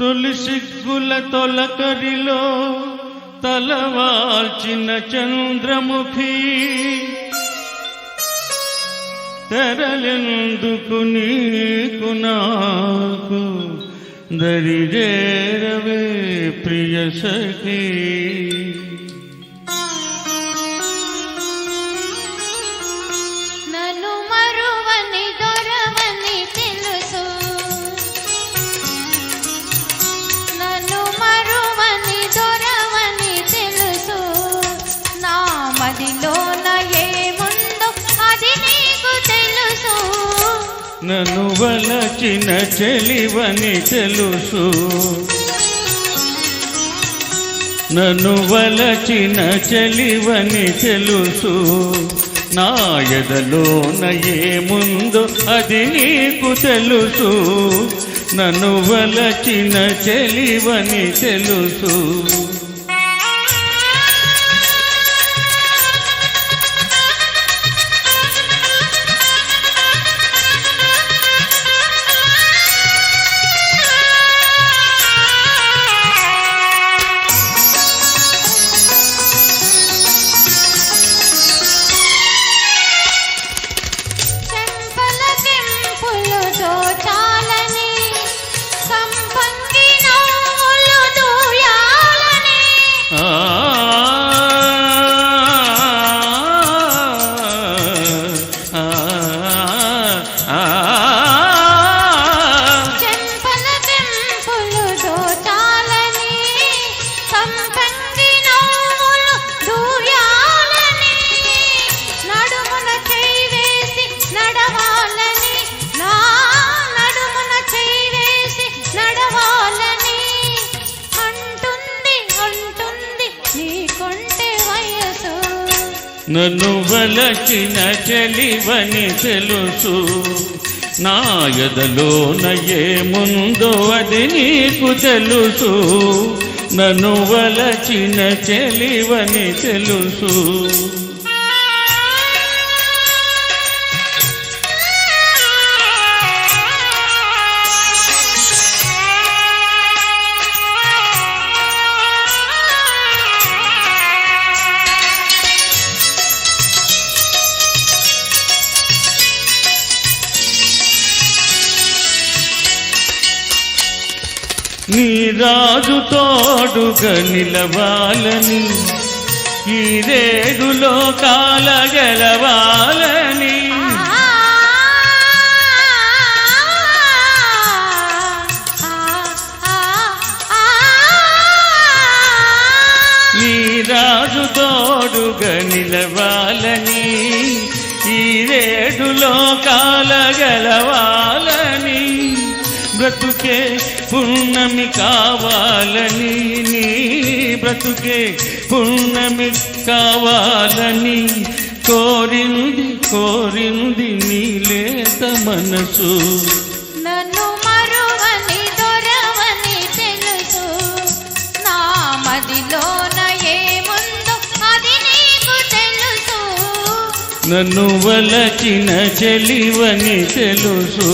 తొలి సిగ్గుల తొలకరిలో తలవాల్చిన చంద్రముఖి. తెరలెందుకు నీకు నాకు దరిజేరవే ప్రియ సఖీ? నన్ను వలచిన చెలివని తెలుసు. నన్ను వలచిన చెలివని తెలుసు. నా ఎదలోన ఏముందో అది నీకు తెలుసు. నన్ను వలచిన చెలివని తెలుసు. నన్ను వలచిన చెలివని తెలుసు. నా ఎదలోన ఏముందో అది నీకు తెలుసు. నన్ను వలచిన చెలివని తెలుసు. నీ రాజు తోడుగా నిలవాలని ఈ రేడులో కాల గెలవాలని. నీ రాజు తోడుగా నిలవాలని ఈ రేడులో కాల గెలవాలని. బ్రతుకే పుణ్యమి కావాలని నీ బ్రతుకే పుణ్యమి కావాలని కోరింది కోరింది నీ లేత మనసు. నన్ను మరువని దొరవని తెలుసు. నా మదిలోన ఏముందో అది నీకు తెలుసు. నన్ను వలచిన చెలివని తెలుసు.